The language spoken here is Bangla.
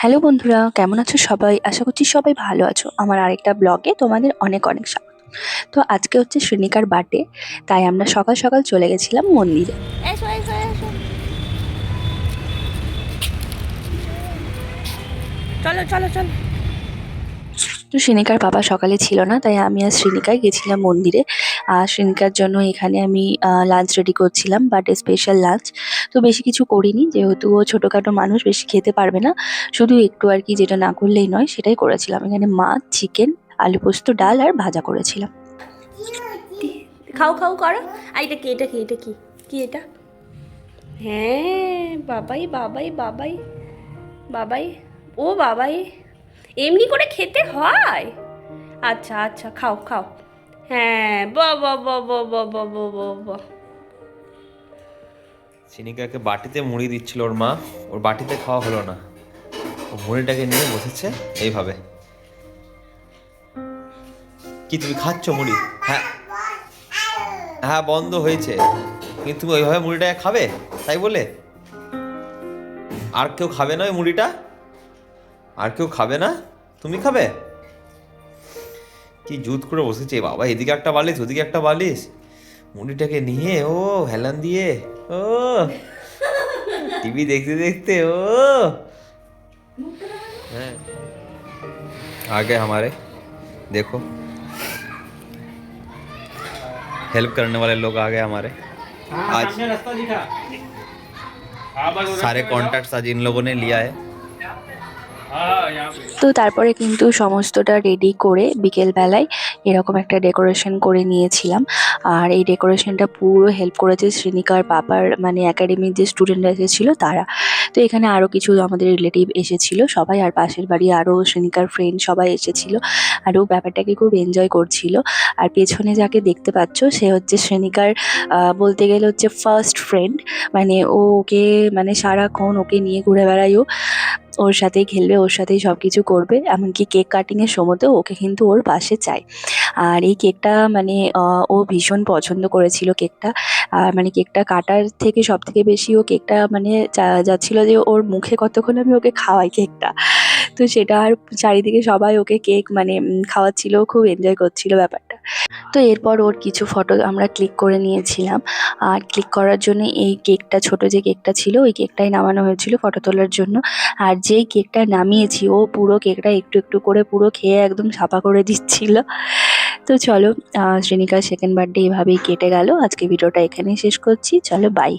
হ্যালো বন্ধুরা, কেমন আছো সবাই? আশা করছি সবাই ভালো আছো। আমার আরেকটা ব্লগে তোমাদের অনেক অনেক স্বাগত। তো আজকে হচ্ছে শ্রেণিকার বার্থডে তাই আমরা সকাল সকাল চলে গেছিলাম মন্দিরে। চলো চলো চলো। তো শ্রেণিকার বাবা সকালে ছিল না, তাই আমি আর শ্রেণিকায় গেছিলাম মন্দিরে। আর শ্রেণিকার জন্য এখানে আমি লাঞ্চ রেডি করছিলাম বাট স্পেশাল লাঞ্চ তো বেশি কিছু করিনি, যেহেতু ও ছোটোখাটো মানুষ, বেশি খেতে পারবে না। শুধু একটু আর কি যেটা না করলেই নয়, সেটাই করেছিলাম। এখানে মাছ চিকেন আলু পোস্ত, ডাল আর ভাজা করেছিলাম। খাও খাও, করো। আর এটা কি এটা কি এটা কি? কি এটা? হ্যাঁ বাবাই বাবাই বাবাই বাবাই। ও বাবাই। এমনি করে খেতে হয়? আচ্ছা আচ্ছা খাও খাও। হ্যাঁ বা বা বা বা বা বা বা বা বা চিনিকাকে বাটিতে মুড়ি দিচ্ছিল ওর মা, ওর বাটিতে খাওয়া হলো না। ও মুড়িটাকে নিয়ে বসেছে এইভাবে। কি তুমি খাচ্ছ মুড়ি? হ্যাঁ। হ্যাঁ বন্ধ হয়েছে। কিন্তু তুমি ওইভাবে মুড়িটাকে খাবে? তাই বলে? আর কেউ খাবে না ওই মুড়িটা? আর কেউ খাবে না তুমি খাবে কি জুত করে বসেছে বাবা এদিকে একটা বালিশ ওদিকে একটা বালিশ মুড়িটাকে নিয়ে ও হেলান দিয়ে ও টিভি দেখতে দেখতে ও हैं आगे हमारे देखो हेल्प करने वाले लोग आ गए हमारे आज सामने रास्ता दिखा हाँ बस उधर सारे से कॉन्टैक्ट्स आज इन लोगों ने लिया है हाँ यहाँ पे তো তারপরে কিন্তু সমস্তটা রেডি করে বিকেলবেলায় এরকম একটা ডেকোরেশন করে নিয়েছিলাম। আর এই ডেকোরেশনটা পুরো হেল্প করেছে শ্রেণিকার পাপার মানে একাডেমির যে স্টুডেন্টরা এসেছিল তারা। তো এখানে আরও কিছু আমাদের রিলেটিভ এসেছিল, সবাই আর পাশের বাড়ি আরও শ্রেণিকার ফ্রেন্ড সবাই এসেছিল। আর ও ব্যাপারটাকে খুব এনজয় করছিল। আর পেছনে যাকে দেখতে পাচ্ছ, সে হচ্ছে শ্রেণিকার বলতে গেলে হচ্ছে ফার্স্ট ফ্রেন্ড মানে ও ওকে মানে সারাক্ষণ ওকে নিয়ে ঘুরে বেড়াই ও। ওর সাথেই খেলবে, ওর সাথেই সব কিছু করবে, এমনকি কেক কাটিংয়ের সময়তেও ওকে কিন্তু ওর পাশে চাই। আর এই কেকটা মানে ও ভীষণ পছন্দ করেছিল কেকটা। আর মানে কেকটা কাটার থেকে সব থেকে বেশি ও কেকটা মানে যাচ্ছিল যে ওর মুখে কতক্ষণ আমি ওকে খাওয়াই কেকটা। তো সেটা আর চারিদিকে সবাই ওকে কেক মানে খাওয়াচ্ছিল, খুব এনজয় করছিল ব্যাপারটা। তো এরপর ওর কিছু ফটো আমরা ক্লিক করে নিয়েছিলাম। আর ক্লিক করার জন্য এই কেকটা ছোট যে কেকটা ছিল, ওই কেকটাই নামানো হয়েছিল ফটো তোলার জন্য। আর যেই কেকটা নামিয়েছি, ও পুরো কেকটা একটু একটু করে পুরো খেয়ে একদম সাফা করে দিচ্ছিল। তো চলো শ্রেণিকার সেকেন্ড বার্থডে এভাবেই কেটে গেল। আজকে ভিডিওটা এখানেই শেষ করছি। চলো বাই